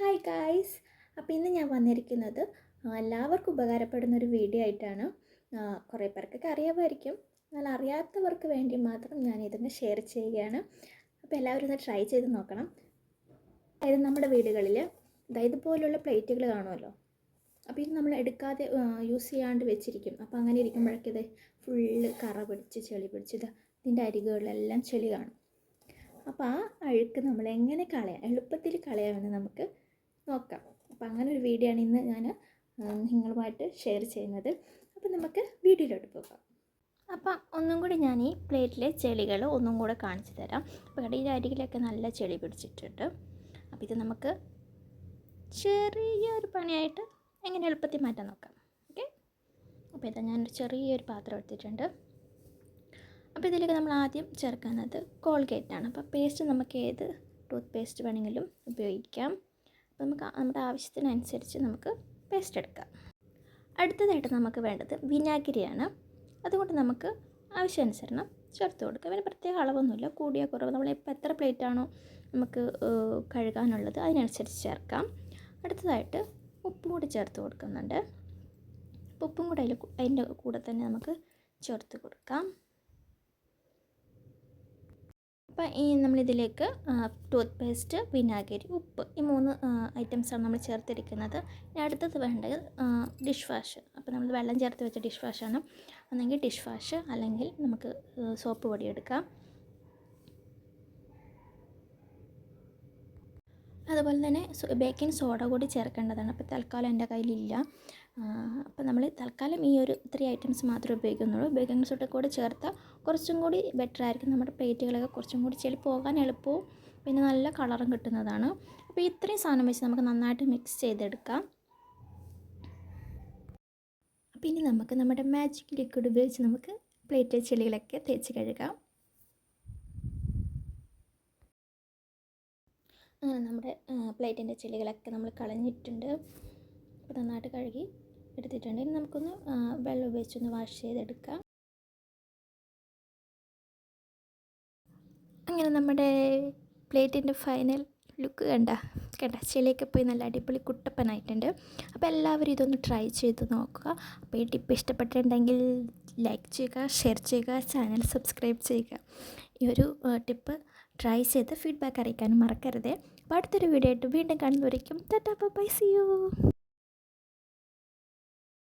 Hi guys അപ്പോൾ ഇന്ന് ഞാൻ വന്നിരിക്കുന്നത് എല്ലാവർക്കും ഉപകാരപ്പെടുന്ന ഒരു വീഡിയോ ആയിട്ടാണ്. കുറേ പേർക്കൊക്കെ അറിയാമായിരിക്കും. എന്നാൽ അറിയാത്തവർക്ക് വേണ്ടി മാത്രം ഞാൻ ഇതിനെ ഷെയർ ചെയ്യുകയാണ്. അപ്പോൾ എല്ലാവരും ഇത് ട്രൈ ചെയ്ത് നോക്കണം. അതായത് നമ്മുടെ വീടുകളിൽ അതായത് ഇതുപോലുള്ള പ്ലേറ്റുകൾ കാണുമല്ലോ? അപ്പോൾ ഇത് നമ്മൾ എടുക്കാതെ യൂസ് ചെയ്യാണ്ട് വെച്ചിരിക്കും. അപ്പോൾ അങ്ങനെ ഇരിക്കുമ്പോഴൊക്കെ ഇത് ഫുള്ള് കറ പിടിച്ച് ചെളി പിടിച്ച് ഇത് ഇതിന്റെ അരികുകളിലെല്ലാം ചെളി കാണും. അപ്പോൾ ആ അഴുക്ക് നമ്മൾ എങ്ങനെ കളയാം? എളുപ്പത്തിൽ കളയാമെന്ന് നമുക്ക് നോക്കാം. അപ്പോൾ അങ്ങനെ ഒരു വീഡിയോ ആണ് ഇന്ന് ഞാൻ നിങ്ങളുമായിട്ട് ഷെയർ ചെയ്യുന്നത്. അപ്പോൾ നമുക്ക് വീഡിയോയിലോട്ട് പോകാം. അപ്പം ഒന്നും കൂടി ഞാൻ ഈ പ്ലേറ്റിലെ ചെളികൾ ഒന്നും കൂടെ കാണിച്ചു തരാം. അപ്പോൾ കടയിൽ അരികിലൊക്കെ നല്ല ചെളി പിടിച്ചിട്ടുണ്ട്. അപ്പോൾ ഇത് നമുക്ക് ചെറിയൊരു പണിയായിട്ട് എങ്ങനെ എളുപ്പത്തിൽ മാറ്റാൻ നോക്കാം. ഓക്കെ? അപ്പോൾ ഇതാ ഞാനൊരു ചെറിയൊരു പാത്രം എടുത്തിട്ടുണ്ട്. അപ്പോൾ ഇതിലേക്ക് നമ്മൾ ആദ്യം ചേർക്കുന്നത് കോൾഗേറ്റ് ആണ് അപ്പോൾ പേസ്റ്റ് നമുക്ക് ഏത് ടൂത്ത് പേസ്റ്റ് വേണമെങ്കിലും ഉപയോഗിക്കാം. നമുക്ക് നമ്മുടെ ആവശ്യത്തിനനുസരിച്ച് നമുക്ക് പേസ്റ്റ് എടുക്കാം. അടുത്തതായിട്ട് നമുക്ക് വേണ്ടത് വിനാഗിരിയാണ്. അതുകൊണ്ട് നമുക്ക് ആവശ്യാനുസരണം ചേർത്ത് കൊടുക്കാം. അതിന് പ്രത്യേക അളവൊന്നുമില്ല. കൂടിയ കുറവ്. നമ്മൾ ഇപ്പോൾ എത്ര പ്ലേറ്റാണോ നമുക്ക് കഴുകാനുള്ളത് അതിനനുസരിച്ച് ചേർക്കാം. അടുത്തതായിട്ട് ഉപ്പും കൂടി ചേർത്ത് കൊടുക്കുന്നുണ്ട്. ഉപ്പും കൂടെ അതിൽ അതിന്റെ കൂടെ തന്നെ നമുക്ക് ചേർത്ത് കൊടുക്കാം. അപ്പം ഈ നമ്മളിതിലേക്ക് ടൂത്ത് പേസ്റ്റ് വിനാഗിരി ഉപ്പ് ഈ മൂന്ന് ഐറ്റംസാണ് നമ്മൾ ചേർത്തിരിക്കുന്നത്. ഇനി അടുത്തത് വേണ്ടത് ഡിഷ് വാഷ് അപ്പോൾ നമ്മൾ വെള്ളം ചേർത്ത് വെച്ച ഡിഷ് വാഷാണ് ഒന്നെങ്കിൽ ഡിഷ് വാഷ് അല്ലെങ്കിൽ നമുക്ക് സോപ്പ് പൊടി എടുക്കാം. അതുപോലെ തന്നെ ബേക്കിംഗ് സോഡ കൂടി ചേർക്കേണ്ടതാണ്. അപ്പോൾ തൽക്കാലം എന്റെ കയ്യിലില്ല. അപ്പോൾ നമ്മൾ തൽക്കാലം ഈ ഒരു ത്രീ ഐറ്റംസ് മാത്രമേ ഉപയോഗിക്കുന്നുള്ളൂ. ബേക്കിംഗ് സോഡ കൂടി ചേർത്താൽ കുറച്ചും കൂടി ബെറ്റർ ആയിരിക്കും. നമ്മുടെ പ്ലേറ്റുകളൊക്കെ കുറച്ചും കൂടി ചെളി പോകാൻ എളുപ്പവും പിന്നെ നല്ല കളറും കിട്ടുന്നതാണ്. അപ്പോൾ ഇത്രയും സാധനം വെച്ച് നമുക്ക് നന്നായിട്ട് മിക്സ് ചെയ്തെടുക്കാം. പിന്നെ നമുക്ക് നമ്മുടെ മാജിക് ലിക്വിഡ് ഉപയോഗിച്ച് നമുക്ക് പ്ലേറ്റ് ചെളികളൊക്കെ തേച്ച് കഴുകാം. നമ്മുടെ പ്ലേറ്റിന്റെ ചെളികളൊക്കെ നമ്മൾ കളഞ്ഞിട്ടുണ്ട്. അപ്പോൾ നന്നായിട്ട് കഴുകി എടുത്തിട്ടുണ്ട്. ഇനി നമുക്കൊന്ന് വെള്ളം ഉപയോഗിച്ചൊന്ന് വാഷ് ചെയ്തെടുക്കാം. അങ്ങനെ നമ്മുടെ പ്ലേറ്റിന്റെ ഫൈനൽ ലുക്ക് കണ്ട കണ്ട ചെളിയൊക്കെ പോയി നല്ല അടിപൊളി കുട്ടപ്പനായിട്ടുണ്ട്. അപ്പോൾ എല്ലാവരും ഇതൊന്ന് ട്രൈ ചെയ്ത് നോക്കുക. അപ്പോൾ ഈ ടിപ്പ് ഇഷ്ടപ്പെട്ടിട്ടുണ്ടെങ്കിൽ ലൈക്ക് ചെയ്യുക ഷെയർ ചെയ്യുക ചാനൽ സബ്സ്ക്രൈബ് ചെയ്യുക. ഈ ഒരു ടിപ്പ് ട്രൈ ചെയ്ത് ഫീഡ്ബാക്ക് അറിയിക്കാനും മറക്കരുത്. അപ്പോൾ അടുത്തൊരു വീഡിയോ ആയിട്ട് വീണ്ടും കാണുന്നവരേക്കും ടാറ്റാ ബൈ സി യു